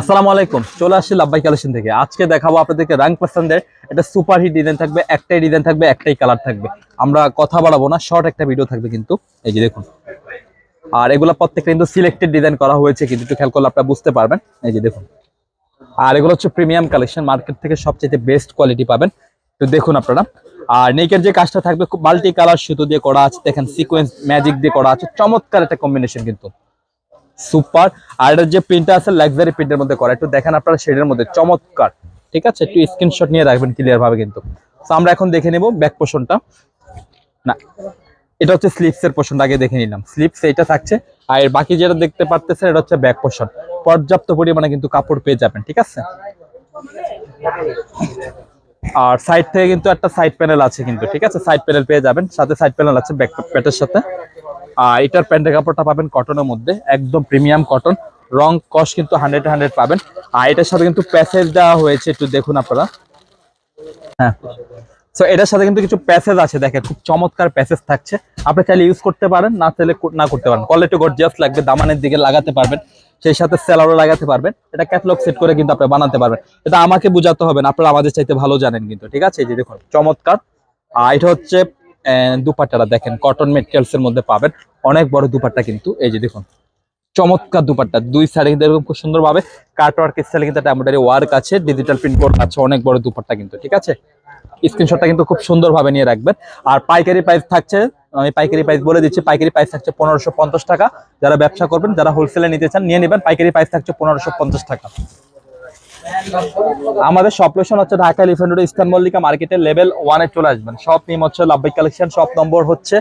আসসালামু আলাইকুম, চলে আসছি লাভবাই কালেকশন থেকে। আজকে দেখাবো আপনাদেরকে রাং পছন্দের একটা সুপার হিট ডিজাইন থাকবে, একটাই ডিজাইন থাকবে, একটাই কালার থাকবে। আমরা কথা বাড়াবো না শর্ট একটা ভিডিও থাকবে কিন্তু, এই যে দেখুন। আর এগুলো প্রত্যেকটা কিন্তু সিলেক্টেড ডিজাইন করা হয়েছে, কিন্তু একটু খেয়াল করলে আপনারা বুঝতে পারবেন, এই যে দেখুন। আর এগুলো হচ্ছে প্রিমিয়াম কালেকশন মার্কেট থেকে সবচেয়ে বেস্ট কোয়ালিটি পাবেন। তো দেখুন আপনারা। আর নেকের যে কাজটা থাকবে, খুব মাল্টি কালার সুতো দিয়ে করা আছে, দেখেন সিকোয়েন্স ম্যাজিক দিয়ে করা আছে, চমৎকার একটা কম্বিনেশন কিন্তু। সুপার। আর এটার যে প্রিন্টটা আছে লাক্সারি প্রিন্টের মধ্যে করা। একটু দেখেন আপনারা শেডের মধ্যে, চমৎকার। ঠিক আছে? একটু স্ক্রিনশট নিয়ে রাখবেন ক্লিয়ার ভাবে কিন্তু। তো আমরা এখন দেখে নেব ব্যাক পোর্শনটা না, এটা হচ্ছে স্লিপস এর পোর্শনটা আগে দেখে নিলাম। স্লিপস এটা থাকছে। আর বাকি যেটা দেখতে পারতেছেন, এটা হচ্ছে ব্যাক পোর্শন পর্যাপ্ত পরিমাণে কিন্তু কাপড় পেয়ে যাবেন, ঠিক আছে? আর সাইড থেকে কিন্তু একটা সাইড প্যানেল আছে কিন্তু, ঠিক আছে? সাইড প্যানেল পেয়ে যাবেন। সাথে সাইড প্যানেল আছে ব্যাক প্যাটের সাথে। আর এটার প্যান্টের কাপড়টা পাবেন কটনের মধ্যে, একদম প্রিমিয়াম কটন রং কস কিন্তু হান্ড্রেড হান্ড্রেড পাবেন। আর এটার সাথে কিন্তু প্যাসেজ দেওয়া হয়েছে, একটু দেখুন আপনারা। হ্যাঁ। সো এটার সাথে কিন্তু কিছু প্যাসেজ আছে, দেখেন, খুব চমৎকার প্যাসেজ থাকছে। আপনি চাইলে ইউজ করতে পারেন, না চাইলে না করতে পারেন। কোয়ালিটি গর্জিয়াস লাগবে, দামানের দিকে লাগাতে পারবেন, সেই সাথে সেলারও লাগাতে পারবেন। এটা ক্যাটলগ সেট করে কিন্তু আপনি বানাতে পারবেন। এটা আমাকে বোঝাতে হবে না, আপনারা আমাদের চাইতে ভালো জানেন কিন্তু, ঠিক আছে? এই যে দেখুন, চমৎকার। আর এটা হচ্ছে দুপাট্টাটা দেখেন কটন মেটেরিয়ালস এর মধ্যে পাবেন। অনেক বড় দুপাট্টা কিন্তু, এই যে দেখুন। চমৎকার দুপাট্টা, দুই সাইডে কিন্তু এরকম খুব সুন্দর ভাবে কাট ওয়ার্ক স্টাইলে কিন্তু এমব্রয়ডারি ওয়ার্ক আছে ডিজিটাল প্রিন্ট বোর্ড আছে, অনেক বড় দুপাট্টা কিন্তু, ঠিক আছে? স্ক্রিনশটটা কিন্তু খুব সুন্দর ভাবে নিয়ে রাখবেন। আর পাইকারি প্রাইস থাকছে, আমি পাইকারি প্রাইস বলে দিচ্ছি, পাইকারি প্রাইস থাকছে পনেরোশো টাকা। যারা ব্যবসা করবেন, যারা হোলসেলে নিতে চান, নিয়ে নেবেন। পাইকারি প্রাইস থাকছে পনেরোশো টাকা। আমাদের সব লোকেশন হচ্ছে ঢাকা এলিফেন্ট রোড ইস্তান মল্লিকা মার্কেটের লেভেল ওয়ানে চলে আসবেন। সব নেম হচ্ছে লাভবাই কালেকশন সব নম্বর হচ্ছে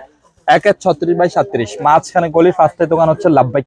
এক এক ছত্রিশ বাই সাত্রিশ। মাঝখানে গলির ফার্স্টের দোকান হচ্ছে লাভবাই